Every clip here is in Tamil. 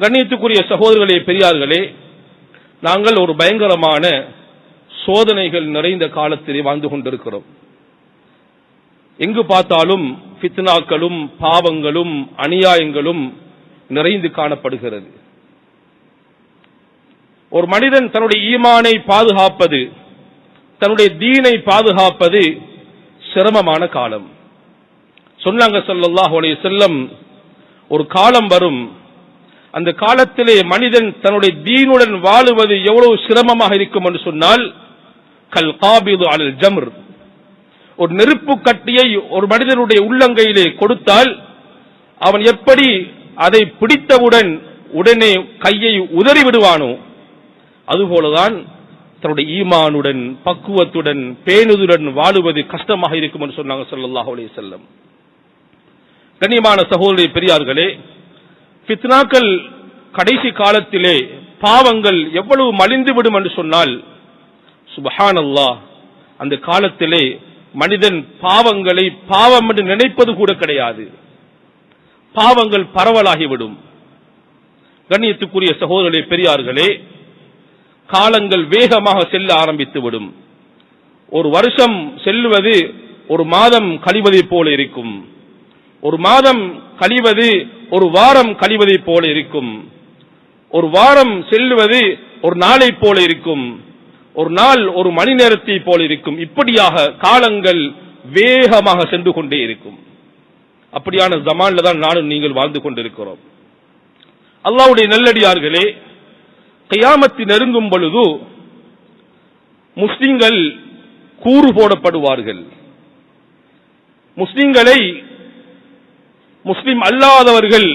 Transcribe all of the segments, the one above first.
கண்ணியத்துக்குரிய சகோதரர்களே பெரியார்களே நாங்கள் ஒரு பயங்கரமான சோதனைகள் நிறைந்த காலத்திலே வாழ்ந்து கொண்டிருக்கிறோம். எங்கு பார்த்தாலும் ஃபித்னாக்களும் பாவங்களும் அநியாயங்களும் நிறைந்து காணப்படுகிறது. ஒரு மனிதன் தன்னுடைய ஈமானை பாதுகாப்பது தன்னுடைய தீனை பாதுகாப்பது சிரமமான காலம். சொன்னாங்க ஸல்லல்லாஹு செல்லம் ஒரு காலம் வரும் அந்த காலத்திலே மனிதன் தன்னுடைய தீனுடன் வாழுவது எவ்வளவு சிரமமாக இருக்கும் என்று சொன்னால் கல் காபிது அல் ஜம்ர். ஒரு நெருப்பு கட்டியை ஒரு மனிதனுடைய உள்ளங்கையிலே கொடுத்தால் அவன் எப்படி அதை பிடித்தவுடன் உடனே கையை உதறி விடுவானோ அதுபோலதான் தன்னுடைய ஈமானுடன் பக்குவத்துடன் பேணுதுடன் வாழுவது கஷ்டமாக இருக்கும் என்று சொன்னாங்க ஸல்லல்லாஹு அலைஹி வஸல்லம். கண்ணியமான சகோதரி பெரியார்களே பித்னாக்கள் கடைசி காலத்திலே பாவங்கள் எவ்வளவு மலிந்து விடும் என்று சொன்னால் சுபஹானல்லாஹ் அந்த காலத்திலே மனிதன் பாவங்களை பாவம் என்று நினைப்பது கூட கிடையாது. பாவங்கள் பரவலாகிவிடும். கண்ணியத்துக்குரிய சகோதரர்களே பெரியார்களே காலங்கள் வேகமாக செல்ல ஆரம்பித்து விடும் ஒரு வருஷம் செல்லுவது ஒரு மாதம் கழிவதைப் போல இருக்கும். ஒரு மாதம் கழிவது ஒரு வாரம் கழிவதைப் போல இருக்கும். ஒரு வாரம் செல்லுவது ஒரு நாளை போல இருக்கும். ஒரு நாள் ஒரு மணி நேரத்தை போல இருக்கும். இப்படியாக காலங்கள் வேகமாக சென்று கொண்டே இருக்கும். அப்படியான ஜமான்ல தான் நானும் நீங்கள் வாழ்ந்து கொண்டிருக்கிறோம். அல்லாவுடைய நல்லடியார்களே கயாமத்து நெருங்கும் பொழுது முஸ்லிம்கள் கூறு போடப்படுவார்கள். முஸ்லிம்களை முஸ்லிம் அல்லாதவர்கள்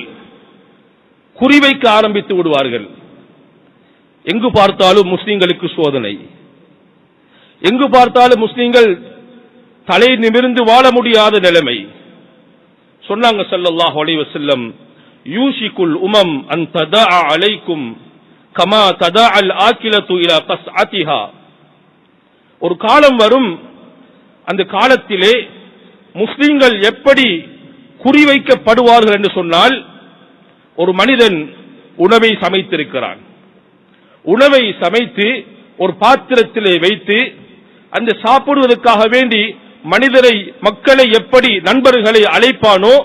குறிவைக்க ஆரம்பித்து விடுவார்கள். எங்கு பார்த்தாலும் முஸ்லிம்களுக்கு சோதனை. எங்கு பார்த்தாலும் முஸ்லிம்கள் தலை நிமிர்ந்து வாழ முடியாத நிலைமை. சொன்னாங்க ஸல்லல்லாஹு அலைஹி வஸல்லம் யூஷிகுல் உமம் அன் ததா அலைக்கும் கமா ததா அல் ஆக்கிலத்து இலா கஸ்அத்திஹா ஒரு காலம் வரும் அந்த காலத்திலே முஸ்லிம்கள் எப்படி குறிவைக்கப்படுவார்கள் என்று சொன்னால் ஒரு மனிதன் உணவை சமைத்திருக்கிறான். உணவை சமைத்து ஒரு பாத்திரத்திலே வைத்து அந்த சாப்பிடுவதற்காக வேண்டி மனிதரை மக்களை எப்படி நண்பர்களை அழைப்பானோ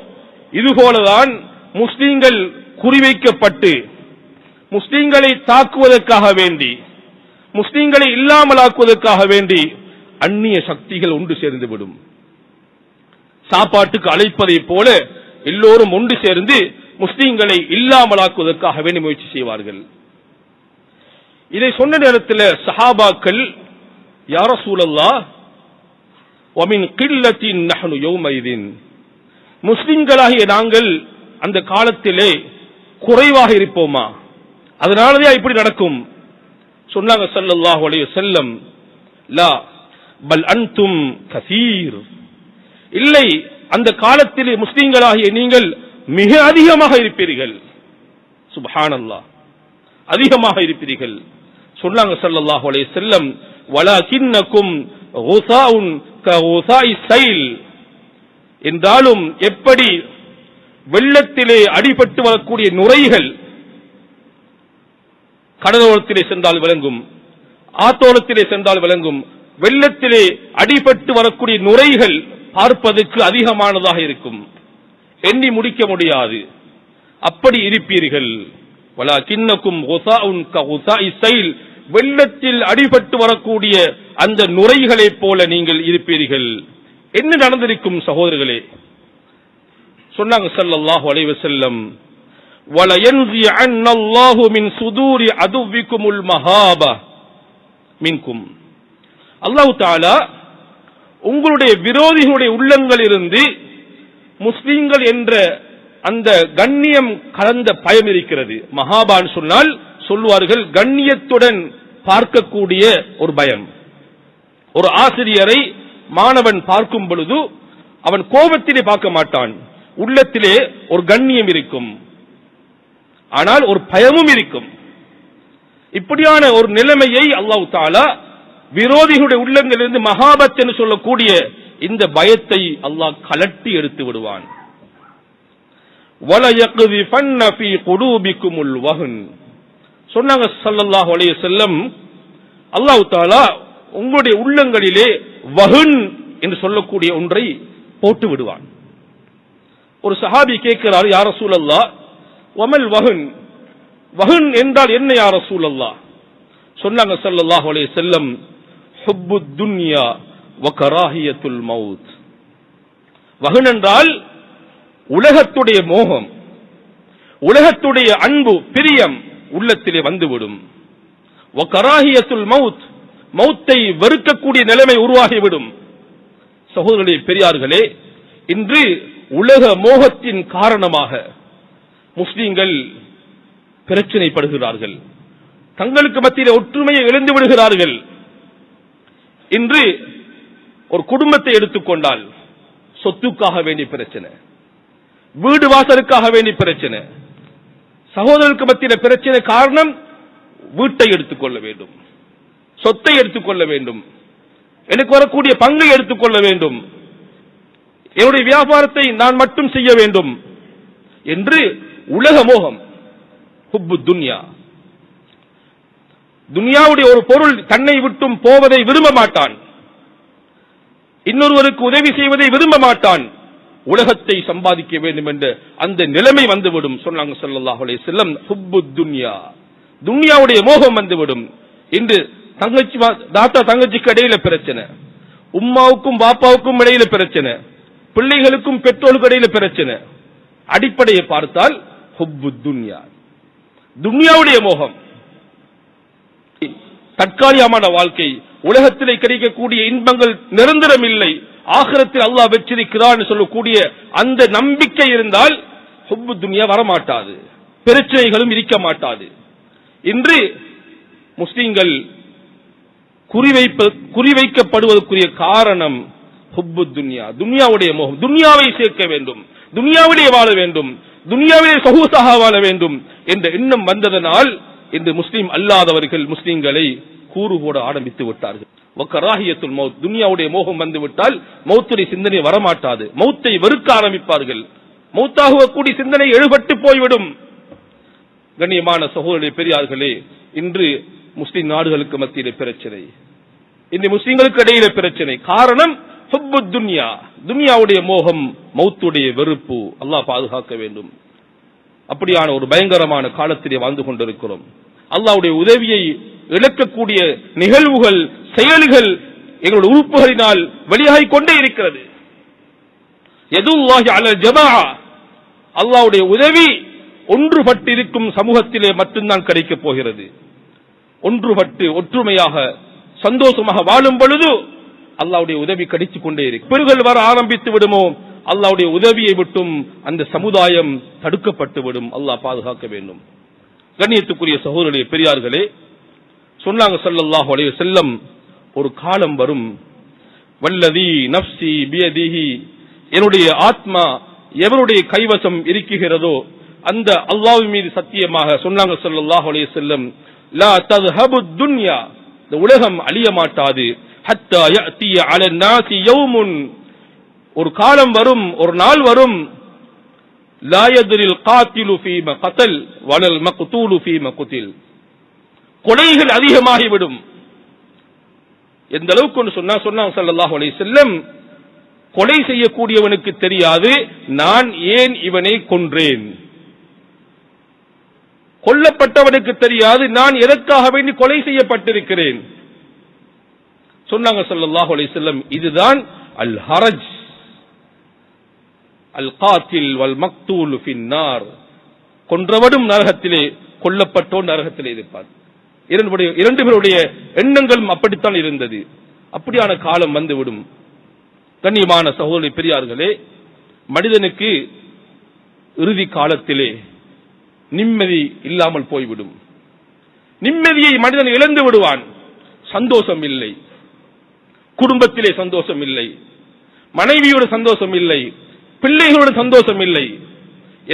இதுபோலதான் முஸ்லீம்கள் குறிவைக்கப்பட்டு முஸ்லீம்களை தாக்குவதற்காக வேண்டி முஸ்லீம்களை இல்லாமலாக்குவதற்காக வேண்டி அந்நிய சக்திகள் ஒன்று சேர்ந்துவிடும். சாப்பாட்டுக்கு அழைப்பதைப் போல எல்லோரும் ஒன்று சேர்ந்து முஸ்லீம்களை இல்லாமலாக்குவதற்காக வேண்டி முயற்சி செய்வார்கள். இதை சொன்ன நேரத்தில் சஹாபாக்கள் யார சூழல்லா ஒமின் கில்லத்தின் நகனு யௌமைதின். முஸ்லிம்களாகிய நாங்கள் அந்த காலத்திலே குறைவாக இருப்போமா? அதனாலதான் இப்படி நடக்கும்? சொன்னாங்க ஸல்லல்லாஹு அலைஹி செல்லம் லா பல் அன்தும் கசீர். இல்லை அந்த காலத்திலே முஸ்லீம்களாகிய நீங்கள் மிக அதிகமாக இருப்பீர்கள். சுபஹானல்லா அதிகமாக இருப்பீர்கள். சொன்னாங்க சல்லாஹ் அலே செல்லம் வலாகின்னக்கும் என்றாலும் எப்படி வெள்ளத்திலே அடிபட்டு வரக்கூடிய நுரைகள் கடலோரத்திலே சென்றால் விளங்கும் ஆத்தோரத்திலே சென்றால் விளங்கும் வெள்ளத்திலே அடிபட்டு வரக்கூடிய நுரைகள் பார்ப்பதற்கு அதிகமானதாக இருக்கும். எண்ணி முடிக்க முடியாது. அப்படி இருப்பீர்கள். வலா கிண்ணக்கும் வெள்ளத்தில் அடிபட்டு வரக்கூடிய அந்த நுரைகளைப் போல நீங்கள் இருப்பீர்கள். என்ன நடந்திருக்கும் சகோதரர்களே? சொன்னாங்க ஸல்லல்லாஹு அலைஹி செல்லம் வல யன்சி சுதூரி உங்களுடைய விரோதிகளுடைய உள்ளங்களிலிருந்து முஸ்லீம்கள் என்ற அந்த கண்ணியம் கலந்த பயம் இருக்கிறது. மகாபான் சொன்னால் சொல்வார்கள் கண்ணியத்துடன் பார்க்கக்கூடிய ஒரு பயம். ஒரு ஆசிரியரை மாணவன் பார்க்கும் பொழுது அவன் கோபத்திலே பார்க்க மாட்டான். உள்ளத்திலே ஒரு கண்ணியம் இருக்கும். ஆனால் ஒரு பயமும் இருக்கும். இப்படியான ஒரு நிலைமையை அல்லாஹ் தாலா விரோதிகளுடைய உள்ளங்களிலிருந்து மகாபத் என்று சொல்லக்கூடிய இந்த பயத்தை அல்லாஹ் கலட்டி எடுத்து விடுவான். சொன்னாங்க சல்லல்லாஹு அலைய செல்லம் அல்லாஹு தாலா உங்களுடைய உள்ளங்களிலே வகுன் என்று சொல்லக்கூடிய ஒன்றை போட்டு விடுவான். ஒரு சஹாபி கேட்கிறார் யார சூழல்லா ஒமல் வகுன் வகுன் என்றால் என்ன யார சூழல்லா சொன்னாங்க சல்லாஹ் அலே செல்லம் துன்யா வகராஹியத்துல் மவுத். வகுனென்றால் என்றால் உலகத்துடைய மோகம் உலகத்துடைய அன்பு பிரியம் உள்ளத்திலே வந்துவிடும். வ மவுத் மௌத்தை வெறுக்கக்கூடிய நிலைமை உருவாகிவிடும். சகோதரர்களே பெரியார்களே இன்று உலக மோகத்தின் காரணமாக முஸ்லீம்கள் பிரச்சனைப்படுகிறார்கள். தங்களுக்கு மத்தியில் ஒற்றுமையை இழந்து விடுகிறார்கள். இன்று ஒரு குடும்பத்தை எடுத்துக்கொண்டால் சொத்துக்காக வேண்டிய பிரச்சனை வீடு வாசலுக்காக வேண்டிய பிரச்சனை சகோதரருக்கு மத்தியில பிரச்சனை காரணம் வீட்டை எடுத்துக்கொள்ள வேண்டும் சொத்தை எடுத்துக்கொள்ள வேண்டும் எனக்கு வரக்கூடிய பங்கை எடுத்துக்கொள்ள வேண்டும் என்னுடைய வியாபாரத்தை நான் மட்டும் செய்ய வேண்டும் என்று உலக மோகம் ஹுப்பு துன்யா. துனியாவுடைய ஒரு பொருள் தன்னை விட்டும் போவதை விரும்ப மாட்டான். இன்னொருவருக்கு உதவி செய்வதை விரும்ப மாட்டான். உலகத்தை சம்பாதிக்க வேண்டும் என்று அந்த நிலைமை வந்துவிடும் சொன்னாங்க ஸல்லல்லாஹு செல்லம் ஹுப்பு துன்யா. துன்யாவுடைய மோகம் வந்துவிடும். இன்று தங்கச்சி தாத்தா தங்கச்சிக்கு இடையில பிரச்சனை. உம்மாவுக்கும் பாப்பாவுக்கும் இடையில பிரச்சனை. பிள்ளைகளுக்கும் பெற்றோருக்கு இடையில பிரச்சனை. அடிப்படையை பார்த்தால் ஹுப்பு துன்யா. துன்யாவுடைய மோகம். தற்காலிகமான வாழ்க்கை. உலகத்திலே கிடைக்கக்கூடிய இன்பங்கள் நிரந்தரம் இல்லை ஆகிரத்தில் அல்லாஹ் வச்சிருக்கிறான் சொல்லக்கூடிய அந்த நம்பிக்கை இருந்தால் ஹொப்பு துணியா வரமாட்டாது. பிரச்சனைகளும் இருக்க மாட்டாது. இன்று முஸ்லிம்கள் குறிவைப்ப குறிவைக்கப்படுவதற்குரிய காரணம் ஹுப்பு துன்யா. துன்யாவுடைய மோகம். துன்யாவை சேர்க்க வேண்டும். துன்யாவிலே வாழ வேண்டும். துன்யாவிலே சொகுசாக வாழ வேண்டும் என்ற எண்ணம் வந்ததனால் இன்று முஸ்லீம் அல்லாதவர்கள் முஸ்லீம்களை கூறு போட ஆரம்பித்து விட்டார்கள். வக்கராகியத்துல் மௌத் துனியாவுடைய மோகம் வந்து விட்டால் மௌத்துடைய சிந்தனை வரமாட்டாது. மௌத்தை வெறுக்க ஆரம்பிப்பார்கள். மௌத்தாக மௌத்தாகக்கூடிய சிந்தனை எழுபட்டு போய்விடும். கண்ணியமான சகோதரிய பெரியார்களே இன்று முஸ்லிம் நாடுகளுக்கு மத்தியிலே பிரச்சனை. இந்த முஸ்லிம்களுக்கு இடையில பிரச்சனை. காரணம் துன்யா. துன்யாவுடைய மோகம் மௌத்துடைய வெறுப்பு. அல்லாஹ் பாதுகாக்க வேண்டும். அப்படியான ஒரு பயங்கரமான காலத்திலே வாழ்ந்து கொண்டிருக்கிறோம். அல்லாஹ்வுடைய உதவியை இழக்கக்கூடிய நிகழ்வுகள் செயல்கள் எங்களுடைய உறுப்புகளினால் வெளியாகிக் கொண்டே இருக்கிறது. எதுவாகி அல ஜமா அல்லாஹ்வுடைய உதவி ஒன்றுபட்டிருக்கும் சமூகத்திலே மட்டும்தான் கிடைக்கப் போகிறது. ஒன்றுபட்டு ஒற்றுமையாக சந்தோஷமாக வாழும் பொழுது அல்லாவுடைய உதவி கிடைத்துக் கொண்டே இருக்கு பெருகள் வர ஆரம்பித்து விடுமோ? அல்லாவுடைய உதவியை விட்டும் அந்த சமுதாயம் தடுக்கப்பட்டு விடும். அல்லாஹ் பாதுகாக்க வேண்டும். கண்ணியத்துக்குரிய சகோதரருடைய பெரியார்களே சொன்னாங்க சல்லாஹு அலைய செல்லம் ஒரு காலம் வரும். வல்லதி நப்சி பியதிஹி என்னுடைய ஆத்மா எவருடைய கைவசம் இருக்குகிறதோ அந்த அல்லாஹ் மீது சத்தியமாக சொன்னாங்க சல்லாஹு அலைய செல்லம் லா தது ஹபு துன்யா இந்த உலகம் அழிய மாட்டாது ஹத்தா யஅ்திய அல நாசி யௌமுன் ஒரு காலம் வரும் ஒரு நாள் வரும். கொலைகள் அதிகமாகிவிடும். எந்த அளவுக்கு கொலை செய்யக்கூடியவனுக்கு தெரியாது. நான் ஏன் இவனை கொன்றேன்? கொல்லப்பட்டவனுக்கு தெரியாது. நான் எதற்காக வேண்டி கொலை செய்யப்பட்டிருக்கிறேன்? சொன்னாங்க சல்லாஹ் அலி செல்லம் இதுதான் அல் ஹரஜ். அல் காத்தில் வல் மக்தூல் கொன்றவடும் நரகத்திலே கொல்லப்பட்டோர் நரகத்திலே இருப்பார். இரண்டு இரண்டு பேருடைய எண்ணங்களும் அப்படித்தான் இருந்தது. அப்படியான காலம் வந்துவிடும். கண்ணியமான சகோதரி பெரியார்களே மனிதனுக்கு இறுதி காலத்திலே நிம்மதி இல்லாமல் போய்விடும். நிம்மதியை மனிதன் இழந்து விடுவான். சந்தோஷம் இல்லை. குடும்பத்திலே சந்தோஷம் இல்லை. மனைவியோட சந்தோஷம் இல்லை. பிள்ளைகளோட சந்தோஷம் இல்லை.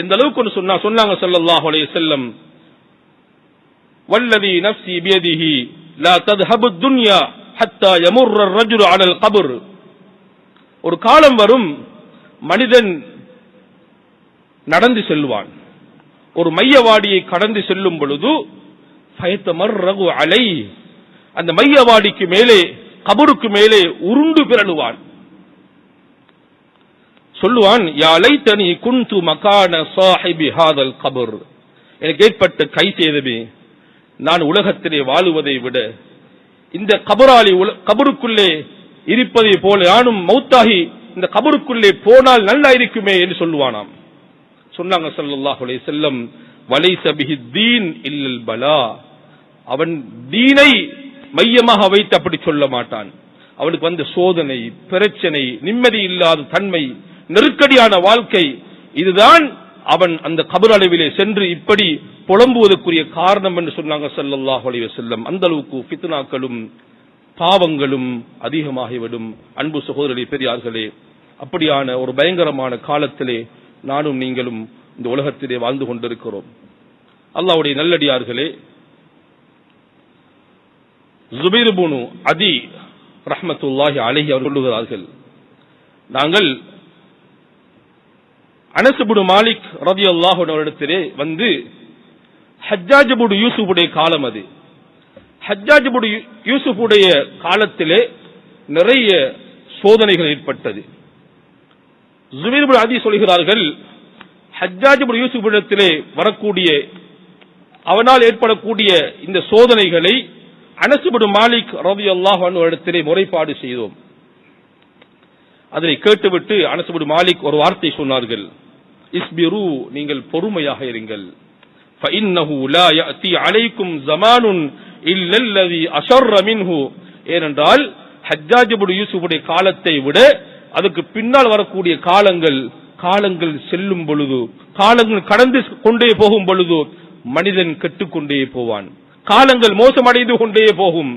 எந்த அளவுக்கு சொன்னா சொன்னாங்க சல்லாஹ் அலைய செல்லம் வல்லதி நப்சி பியதிஹி லா தத்ஹபு துன்யா ஹத்தா யமுர் ரஜுல் அலல் கபுர். ஒரு காலம் வரும் மனிதன் நடந்து செல்வான். ஒரு மையவாடியை கடந்து செல்லும் பொழுது அலை. அந்த மையவாடிக்கு மேலே கபருக்கு மேலே உருண்டு பிறழுவான். சொல்லுவான் யாலை தனி குந்து மகான சாஹிபி ஹாதல் கபர். எனக்கு ஏற்பட்ட கை செய்தவே நான் உலகத்திலே வாழுவதை விட இந்த கபராளி உல- கபருக்குள்ளே இருப்பதை போல யானும் மௌத்தாகி இந்த கபருக்குள்ளே போனால் நல்லா இருக்குமே என்று சொல்லுவானாம். சொன்னாங்க ஸல்லல்லாஹு செல்லம் வலை சபிஹி தீன் இல்லல் பலா. அவன் தீனை மையமாக வைத்து அப்படி சொல்ல மாட்டான். அவனுக்கு வந்த சோதனை பிரச்சனை நிம்மதி இல்லாத தன்மை நெருக்கடியான வாழ்க்கை. இதுதான் அவன் அந்த கபர் அளவிலே சென்று இப்படி புலம்புவதற்குரிய காரணம் என்று சொன்னாங்க ஸல்லல்லாஹு அலைய செல்லம் அந்த அளவுக்கு பித்னாக்களும் பாவங்களும் அதிகமாகிவிடும். அன்பு சகோதரி பெரியார்களே அப்படியான ஒரு பயங்கரமான காலத்திலே நானும் நீங்களும் இந்த உலகத்திலே வாழ்ந்து கொண்டிருக்கிறோம். அல்லாவுடைய நல்லடியார்களே ஜுபைர் புனு அதி ரஹமத்துல்லாஹி அலைஹி அவர் சொல்லுகிறார்கள் நாங்கள் அனசுபுடு மாலிக் ரதி அல்லாஹுடத்திலே வந்து ஹஜ்ஜாஜபுடு யூசுஃபுடைய காலம் அது. ஹஜ்ஜாஜபுடு யூசுஃபுடைய காலத்திலே நிறைய சோதனைகள் ஏற்பட்டது. ஜுபைர் அதி சொல்கிறார்கள் ஹஜ்ஜாஜபுடு யூசுஃபிடத்திலே வரக்கூடிய அவனால் ஏற்படக்கூடிய இந்த சோதனைகளை அனசுபடு மாலிக் ரவி அல்லாஹ் இடத்திலே முறைப்பாடு செய்தோம். அதனை கேட்டுவிட்டு அனசுபடு மாலிக் ஒரு வார்த்தை சொன்னார்கள். இஸ்பிரு நீங்கள் பொறுமையாக இருங்கள். அலைக்கும் ஜமானுன் இல்லல்லதி அஷர் மின்ஹு ஏனென்றால் ஹஜ்ஜாஜிபுடு யூசுஃபுடைய காலத்தை விட அதுக்கு பின்னால் வரக்கூடிய காலங்கள் காலங்கள் செல்லும் பொழுது காலங்கள் கடந்து கொண்டே போகும் பொழுது மனிதன் கெட்டுக்கொண்டே போவான். காலங்கள் மோசமடைந்து கொண்டே போகும்.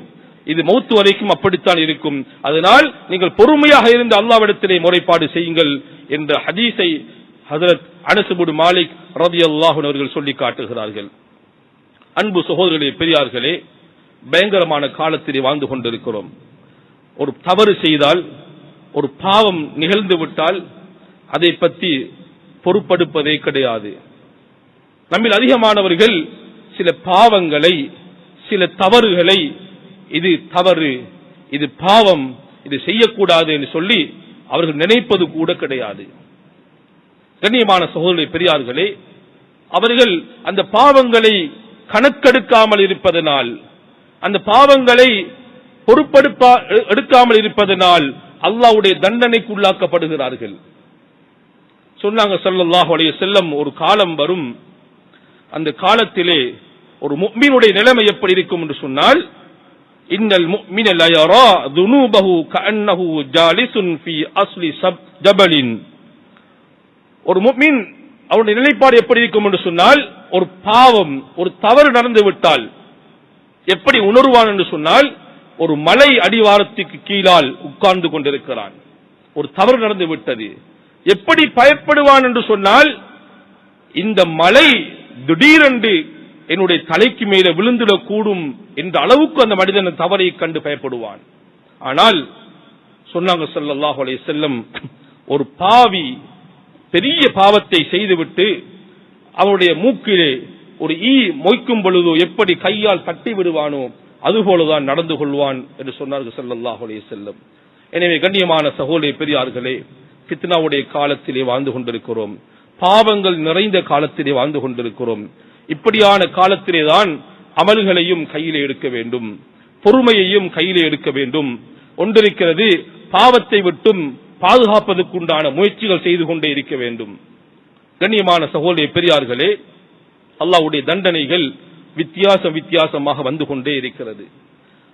இது மௌத்து வரைக்கும் அப்படித்தான் இருக்கும். அதனால் நீங்கள் பொறுமையாக இருந்து அல்லாவிடத்திலே முறைப்பாடு செய்யுங்கள் என்ற ஹதீஸை ஹசரத் அனசுபுடு மாலிக் ரதி அவர்கள் சொல்லி காட்டுகிறார்கள். அன்பு சகோதரர்களே பெரியார்களே பயங்கரமான காலத்திலே வாழ்ந்து கொண்டிருக்கிறோம். ஒரு தவறு செய்தால் ஒரு பாவம் நிகழ்ந்து விட்டால் அதை பற்றி பொறுப்படுப்பதே கிடையாது. நம்மில் அதிகமானவர்கள் சில பாவங்களை சில தவறுகளை இது தவறு இது பாவம் இது செய்யக்கூடாது என்று சொல்லி அவர்கள் நினைப்பது கூட கிடையாது. கண்ணியமான சகோதரி பெரியார்களே அவர்கள் அந்த பாவங்களை கணக்கெடுக்காமல் இருப்பதனால் அந்த பாவங்களை பொறுப்பெடுப்பா எடுக்காமல் இருப்பதனால் அல்லாவுடைய தண்டனைக்கு உள்ளாக்கப்படுகிறார்கள். சொன்னாங்க ஸல்லல்லாஹு செல்லம் ஒரு காலம் வரும். அந்த காலத்திலே ஒரு முஃமினுடைய நிலைமை எப்படி இருக்கும் என்று சொன்னால் இன்னல் முஃமின லா துனூபஹு கஅன்னஹு ஜாலிசுன் ஃபீ அஸ்லி சப் ஜபலின். ஒரு மீன் அவருடைய நிலைப்பாடு எப்படி இருக்கும் என்று சொன்னால் ஒரு பாவம் ஒரு தவறு நடந்து விட்டால் எப்படி உணர்வான் என்று சொன்னால் ஒரு மலை அடிவாரத்துக்கு கீழால் உட்கார்ந்து கொண்டிருக்கிறான். ஒரு தவறு நடந்து விட்டது. எப்படி பயப்படுவான் என்று சொன்னால் இந்த மலை திடீரென்று என்னுடைய தலைக்கு மேலே விழுந்துடக் கூடும் என்ற அளவுக்கு அந்த மனிதன் தவறை கண்டு பயப்படுவான். ஆனால் சொன்னாங்க செல்லம் ஒரு பாவி பெரிய பாவத்தை செய்துவிட்டு அவருடைய மூக்கிலே ஒரு ஈ மொய்க்கும் பொழுதோ எப்படி கையால் தட்டி விடுவானோ அதுபோலதான் நடந்து கொள்வான் என்று சொன்னார்கள் செல்லல்லாஹ் செல்லும் எனவே கண்ணியமான சகோதரி பெரியார்களே ஃபித்னாவுடைய காலத்திலே வாழ்ந்து கொண்டிருக்கிறோம். பாவங்கள் நிறைந்த காலத்திலே வாழ்ந்து கொண்டிருக்கிறோம். இப்படியான காலத்திலே தான் அமல்களையும் கையிலே எடுக்க வேண்டும். பொறுமையையும் கையிலே எடுக்க வேண்டும். ஒன்றிருக்கிறது பாவத்தை விட்டும் பாதுகாப்பதற்குண்டான முயற்சிகள் செய்து கொண்டே இருக்க வேண்டும். கண்ணியமான சகோதரிய பெரியார்களே அல்லாஹ்வுடைய தண்டனைகள் வித்தியாசம் வித்தியாசமாக வந்து கொண்டே இருக்கிறது.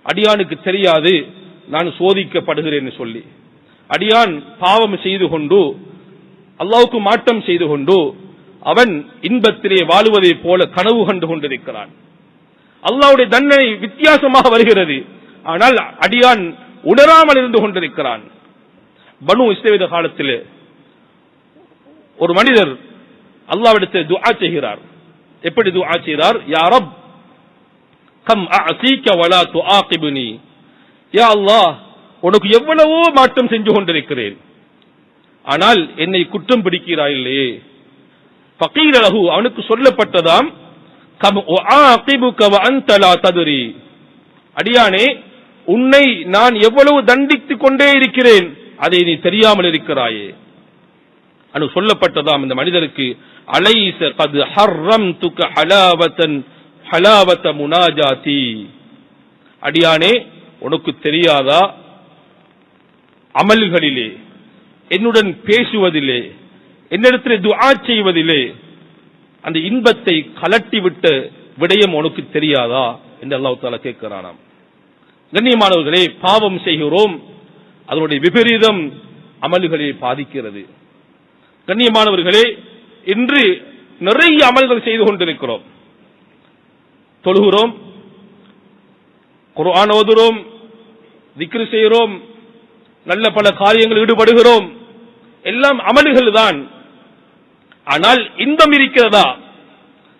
அடியானுக்கு தெரியாது நான் சோதிக்கப்படுகிறேன் சொல்லி. அடியான் பாவம் செய்து கொண்டு அல்லாவுக்கு மாற்றம் செய்து கொண்டு அவன் இன்பத்திலே வாழுவதைப் போல கனவு கண்டு கொண்டிருக்கிறான். அல்லாவுடைய தண்டனை வித்தியாசமாக வருகிறது. ஆனால் அடியான் உணராமல் இருந்து கொண்டிருக்கிறான். பனு இஸ்லேவித காலத்தில் ஒரு மனிதர் அல்லாவிடத்தை துஆ செய்கிறார். எப்படி துஆ செய்கிறார்? யா ரப் கம் அஸீக வலா துஆகிபுனி. யா அல்லாஹ் உனக்கு எவ்வளவோ மாற்றம் செஞ்சு கொண்டிருக்கிறேன். ஆனால் என்னை குற்றம் பிடிக்கிறாய் இல்லையே. ஃபகீல அவனுக்கு சொல்லப்பட்டதாம் கம் உஆகிபுக வ அன்த தத்ரி. அடியானே உன்னை நான் எவ்வளவு தண்டித்துக் கொண்டே இருக்கிறேன். அதை நீ தெரியாமல் இருக்கிறாயே. அனு சொல்லப்பட்டதாம் இந்த மனிதருக்கு அலைச கது ஹர்ரம் துக்க ஹலாவத்தன் ஹலாவத்த முனாஜாதி. அடியானே உனக்கு தெரியாதா? அமல்களிலே என்னுடன் பேசுவதிலே என்னிடத்தில் துஆ செய்வதிலே அந்த இன்பத்தை கலட்டி விட்ட விடயம் உனக்கு தெரியாதா? என்று அல்லாஹ் தாலா கேட்கிறானாம். கண்ணியமானவர்களே பாவம் செய்கிறோம். அதனுடைய விபரீதம் அமல்களை பாதிக்கிறது. கண்ணியமானவர்களே இன்று நிறைய அமல்கள் செய்து கொண்டிருக்கிறோம். தொழுகிறோம் குர்ஆன் ஓதுறோம் திக்ரு செய்கிறோம் நல்ல பல காரியங்கள் ஈடுபடுகிறோம். எல்லாம் அமல்கள் தான். ஆனால் இன்பம் இருக்கிறதா?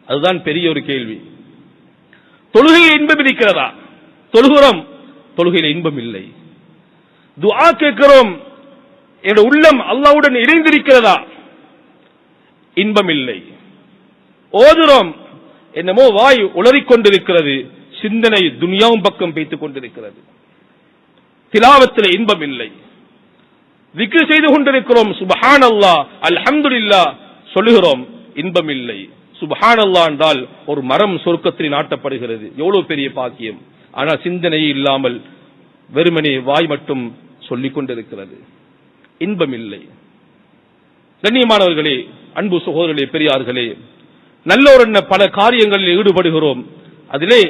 அதுதான் பெரிய ஒரு கேள்வி. தொழுகையில் இன்பம் இருக்கிறதா? தொழுகிறோம் தொழுகையில் இன்பம் இல்லை. துஆ கேட்கிறோம். என்னோட உள்ளம் அல்லாவுடன் இணைந்திருக்கிறதா? இன்பம் இல்லை ஓதுறோம். என்னமோ வாய் உளறிக் கொண்டிருக்கிறது சிந்தனை துனியாவும் பக்கம் பேத்துக் கொண்டிருக்கிறது. திலாவத்தில் இன்பம் இல்லை விக்கு செய்து கொண்டிருக்கிறோம். சுபஹான் அல்லா அல்ஹம்துலில்லா. சொல்லுகிறோம் இன்பம் இல்லை சுபஹான் அல்லா என்றால் ஒரு மரம் சொர்க்கத்தில் நாட்டப்படுகிறது. எவ்வளவு பெரிய பாக்கியம். ஆனால் சிந்தனையே இல்லாமல் வெறுமனே வாய் மட்டும் சொல்லிக் கொண்டிருக்கிறது. இன்பம் இல்லை கண்ணியமானவர்களே அன்பு சகோதரர்களே பெரியார்களே நல்லோர் என்ன பல காரியங்களில் ஈடுபடுகிறோம். அதிலே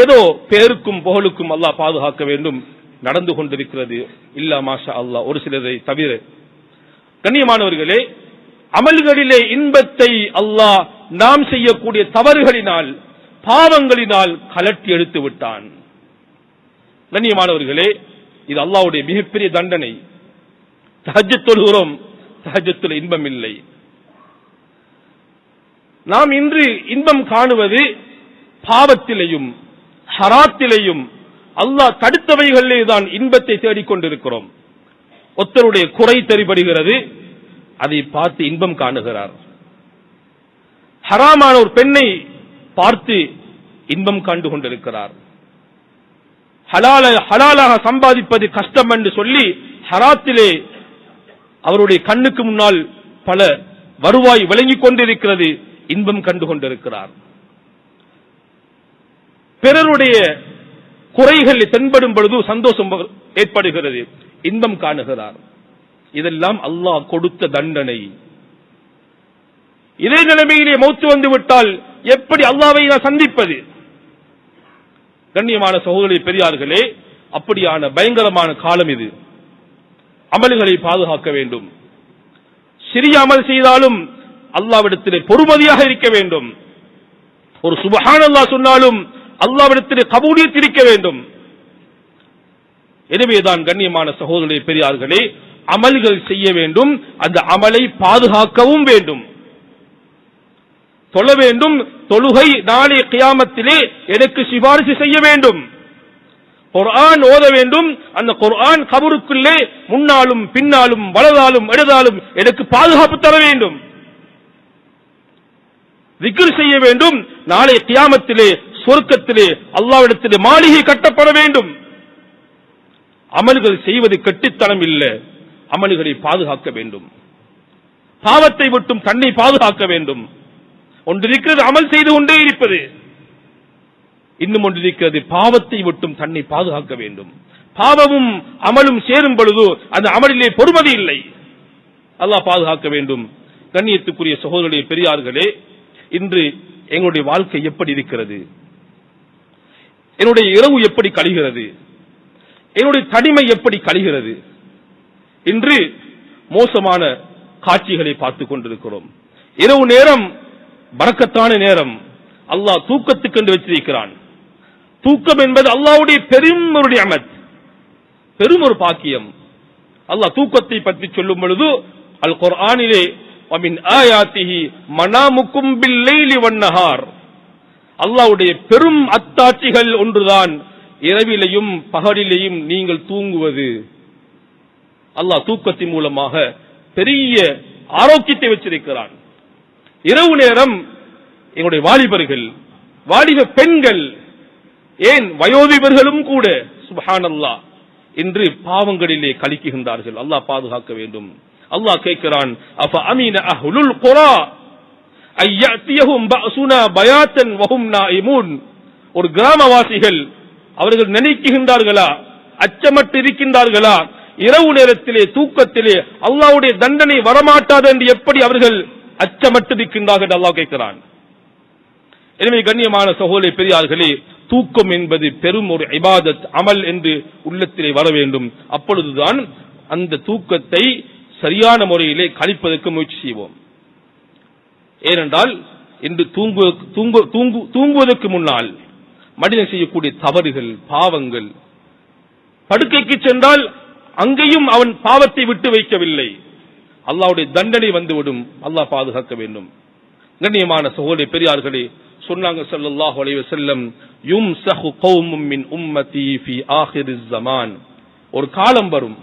ஏதோ பேருக்கும் புகழுக்கும் அல்லாஹ் பாதுகாக்க வேண்டும் நடந்து கொண்டிருக்கிறது. இல்லா மாஷா அல்லாஹ் ஒரு சிலரை தவிர. கண்ணியமானவர்களே அமல்களிலே இன்பத்தை அல்லாஹ் நாம் செய்யக்கூடிய தவறுகளினால் பாவங்களினால் கலட்டி எடுத்து விட்டான். கண்ணியமானவர்களே இது அல்லாவுடைய மிகப்பெரிய தண்டனை. தஹஜ்ஜத் தொழுகிறோம் தஹஜத்தில் இன்பம் இல்லை. நாம் இன்று இன்பம் காணுவது பாவத்திலையும் ஹராத்திலையும் அல்லாஹ் தடுத்தவைகளிலே தான் இன்பத்தை தேடிக்கொண்டிருக்கிறோம். ஒருத்தருடைய குறை தெரிபடுகிறது அதை பார்த்து இன்பம் காணுகிறார். ஹராமான ஒரு பெண்ணை பார்த்து இன்பம் கண்டு கொண்டிருக்கிறார். ஹலால ஹலாலாக சம்பாதிப்பது கஷ்டம் என்று சொல்லி ஹராத்திலே அவருடைய கண்ணுக்கு முன்னால் பல வருவாய் விளங்கிக் கொண்டிருக்கிறது இன்பம் கண்டு கொண்டிருக்கிறார். பிறருடைய குறைகள் தென்படும் பொழுது சந்தோஷம் ஏற்படுகிறது இன்பம் காணுகிறார். இதெல்லாம் அல்லாஹ் கொடுத்த தண்டனை. இதே நிலைமையிலே மௌத்து வந்து விட்டால் எப்படி அல்லாவை நான் சந்திப்பது? கண்ணியமான சகோதரி பெரியார்களே அப்படியான பயங்கரமான காலம் இது. அமல்களை பாதுகாக்க வேண்டும். சிறிய அமல் செய்தாலும் அல்லாவிடத்திலே பொறுமதியாக இருக்க வேண்டும். ஒரு சுபஹான் அல்லாஹ் சொன்னாலும் அல்லாவிடத்திலே கபூலியத் இருக்க வேண்டும். எனவேதான் கண்ணியமான சகோதரி பெரியார்களே அமல்கள் செய்ய வேண்டும் அந்த அமலை பாதுகாக்கவும் வேண்டும். தொழ வேண்டும். தொழுகை நாளை கியாமத்திலே எனக்கு சிபாரிசு செய்ய வேண்டும். குர்ஆன் ஓத வேண்டும். அந்த குர்ஆன் கபருக்குள்ளே முன்னாலும் பின்னாலும் வலதாலும் இடதாலும் எனக்கு பாதுகாப்பு தர வேண்டும். விக்கிர் செய்ய வேண்டும். நாளை கியாமத்திலே சொர்க்கத்திலே அல்லாவிடத்திலே மாளிகை கட்டப்பட வேண்டும். அமல்கள் செய்வது கெட்டித்தனம் இல்லை. அமல்களை பாதுகாக்க வேண்டும். பாவத்தை விட்டும் தன்னை பாதுகாக்க வேண்டும். ஒன்றிருக்கிறது அமல் செய்து கொண்டே இருப்பது. இன்னும் ஒன்றிருக்கிறது பாவத்தை விட்டும் தன்னை பாதுகாக்க வேண்டும். பாவமும் அமலும் சேரும் பொழுது அந்த அமலிலே பொறுமதி இல்லை. அல்லாஹ் பாதுகாக்க வேண்டும். கண்ணியத்துக்குரிய சகோதரர்களே பெரியார்களே இன்று எங்களுடைய வாழ்க்கை எப்படி இருக்கிறது? என்னுடைய இரவு எப்படி கழிகிறது? என்னுடைய தனிமை எப்படி கழிகிறது? இன்று மோசமான காட்சிகளை பார்த்துக் கொண்டிருக்கிறோம். இரவு நேரம் பறக்கத்தான நேரம். அல்லாஹ் தூக்கத்துக்கென்று வச்சிருக்கிறான். தூக்கம் என்பது அல்லாஹ்வுடைய பெரும் ஒரு அமத் பெரும் ஒரு பாக்கியம். அல்லாஹ் தூக்கத்தை பற்றி சொல்லும் பொழுது அல் குர்ஆனிலே வமின் ஆயாத்திஹி மனாமுக்கும் பில்லைலி வன்னஹார் பெரும் அத்தாட்சிகள் ஒன்றுதான் இரவிலையும் பகலிலையும் நீங்கள் தூங்குவது. அல்லாஹ் தூக்கத்தின் மூலமாக பெரிய ஆரோக்கியத்தை வச்சிருக்கிறான். இரவு நேரம் எங்களுடைய வாலிபர்கள் வாலிப பெண்கள் ஏன் வயோதிபர்களும் கூட சுபஹானல்லா என்று பாவங்களிலே கழிக்குகின்றார்கள் அல்லாஹ் பாதுகாக்க வேண்டும். அல்லாஹ் கேட்கிறான் அஃப அமீன அஹ்லுல் குரா? ஐயத்தியஹும் பஅசுனா பயாத்தன் வஹும் நாயிமூன் ஒரு கிராமவாசிகள் அவர்கள் நினைக்குகின்றார்களா? அச்சமட்டு இருக்கின்றார்களா இரவு நேரத்திலே தூக்கத்திலே அல்லாவுடைய தண்டனை வரமாட்டாது என்று எப்படி அவர்கள் அச்சமட்டு நிற்கின்றார்கள் என்று அல்லாஹ் கேட்கிறான். எனவே கண்ணியமான சகோதரி பெரியார்களே தூக்கம் என்பது பெரும் ஒரு இபாதத் அமல் என்று உள்ளத்திலே வர வேண்டும். அப்பொழுதுதான் அந்த தூக்கத்தை சரியான முறையிலே கழிப்பதற்கு முயற்சி செய்வோம். ஏனென்றால் இன்று தூங்கு தூங்கு தூங்குவதற்கு முன்னால் மனிதன் செய்யக்கூடிய தவறுகள் பாவங்கள் படுக்கைக்கு சென்றால் அங்கேயும் அவன் பாவத்தை விட்டு வைக்கவில்லை. அல்லாவுடைய தண்டனை வந்துவிடும். அல்லாஹ் பாதுகாக்க வேண்டும். கண்ணியமான சகோதரி பெரியார்களே சொன்னாங்க ஸல்லல்லாஹு அலைஹி யும் யும்சஹு கௌமும் உம்மதி ஃபி ஒரு காலம் வரும்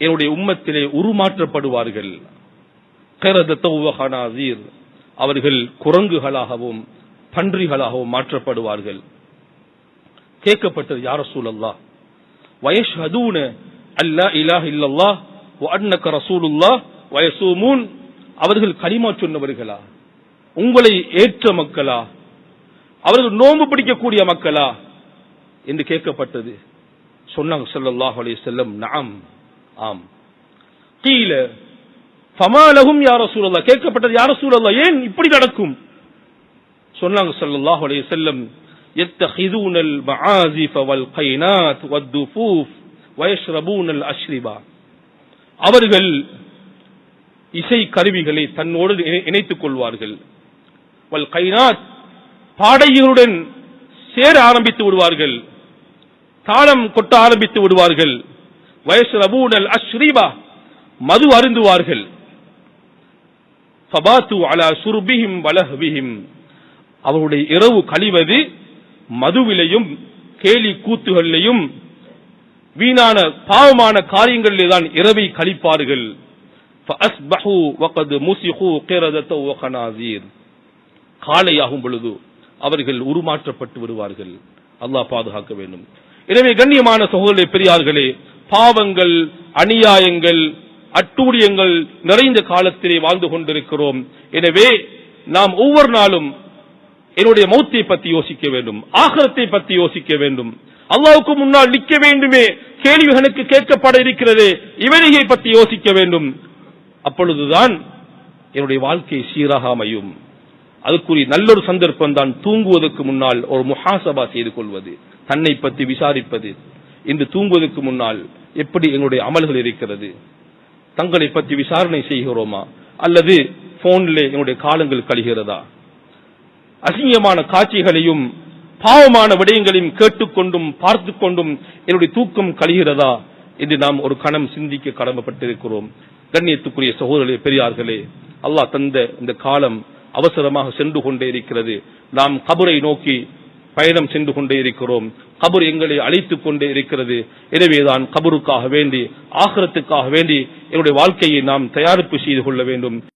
என்னுடைய உம்மத்திலே உருமாற்றப்படுவார்கள். அவர்கள் குரங்குகளாகவும் பன்றிகளாகவும் மாற்றப்படுவார்கள். கேட்கப்பட்டது யார் ரசூலல்லாஹ் வயஷ்ஹதூன அல்லா இலாஹ் இல்லல்லா வ அன்னக ரசூலுல்லாஹ் வயசூமூன் அவர்கள் கலிமா சொன்னவர்களா உங்களை ஏற்ற மக்களா அவர்கள் நோன்பு பிடிக்கக்கூடிய மக்களா என்று கேட்கப்பட்டது சொன்னாங்க ஸல்லல்லாஹு அலைஹி வஸல்லம் நஅம் ஆம் கீழ ஃபமாலஹும் யா ரசூலல்லாஹ் கேட்கப்பட்டது யா ரசூலல்லாஹ் ஏன் இப்படி நடக்கும் சொன்னாங்க ஸல்லல்லாஹு அலைஹி வஸல்லம் يتخذون المعازف والقينات والدفوف ويشربون الأشربة அவர்கள் இசை கருவிகளை தன்னோடு இணை- இணைத்துக் கொள்வார்கள். வல் கைனாத் பாடைகளுடன் சேர ஆரம்பித்து விடுவார்கள். தாளம் கொட்ட ஆரம்பித்து விடுவார்கள். வயசு ரபூனல் அஸ்ரீபா மது அருந்துவார்கள். ஃபபாத்து அலா சுர்பிஹிம் வலஹ்விஹிம். அவருடைய இரவு கழிவது மதுவிலையும் கேலி கூத்துகளிலையும் வீணான பாவமான காரியங்களிலே தான் இரவை கழிப்பார்கள். காலையாகும் பொழுது அவர்கள் உருமாற்றப்பட்டு வருவார்கள் அல்லாஹ் பாதுகாக்க வேண்டும். எனவே கண்ணியமான சகோதர பெரியார்களே பாவங்கள் அநியாயங்கள் அட்டூழியங்கள் நிறைந்த காலத்திலே வாழ்ந்து கொண்டிருக்கிறோம். எனவே நாம் ஒவ்வொரு நாளும் என்னுடைய மௌத்தை பற்றி யோசிக்க வேண்டும். ஆகரத்தை பற்றி யோசிக்க வேண்டும். அல்லாவுக்கு முன்னால் நிற்க வேண்டுமே. கேள்விகளுக்கு கேட்கப்பட இருக்கிறது. இவனையை பற்றி யோசிக்க வேண்டும். அப்பொழுதுதான் என்னுடைய வாழ்க்கை சீராக அமையும் அதுக்குரிய நல்லொரு சந்தர்ப்பம் தான் தூங்குவதற்கு முன்னால் ஒரு முஹாசபா செய்து கொள்வது. தன்னை பற்றி விசாரிப்பது. இன்று தூங்குவதற்கு முன்னால் எப்படி எங்களுடைய அமல்கள் இருக்கிறது? தங்களை பற்றி விசாரணை செய்கிறோமா? அல்லது போனிலே எங்களுடைய காலங்கள் கழிகிறதா? அசிங்கமான காட்சிகளையும் பாவமான விடயங்களையும் கேட்டுக்கொண்டும் பார்த்து கொண்டும் என்னுடைய தூக்கம் கழிகிறதா என்று நாம் ஒரு கணம் சிந்திக்க கடமைப்பட்டிருக்கிறோம். கண்ணியத்துக்குரிய சகோதரர்களே பெரியார்களே அல்லாஹ் தந்த இந்த காலம் அவசரமாக சென்று கொண்டே இருக்கிறது. நாம் கபரை நோக்கி பயணம் சென்று கொண்டே இருக்கிறோம். கபர் எங்களை அழைத்துக் கொண்டே இருக்கிறது. எனவேதான் கபருக்காக வேண்டி ஆகரத்துக்காக வேண்டி என்னுடைய வாழ்க்கையை நாம் தயாரிப்பு செய்து கொள்ள வேண்டும்.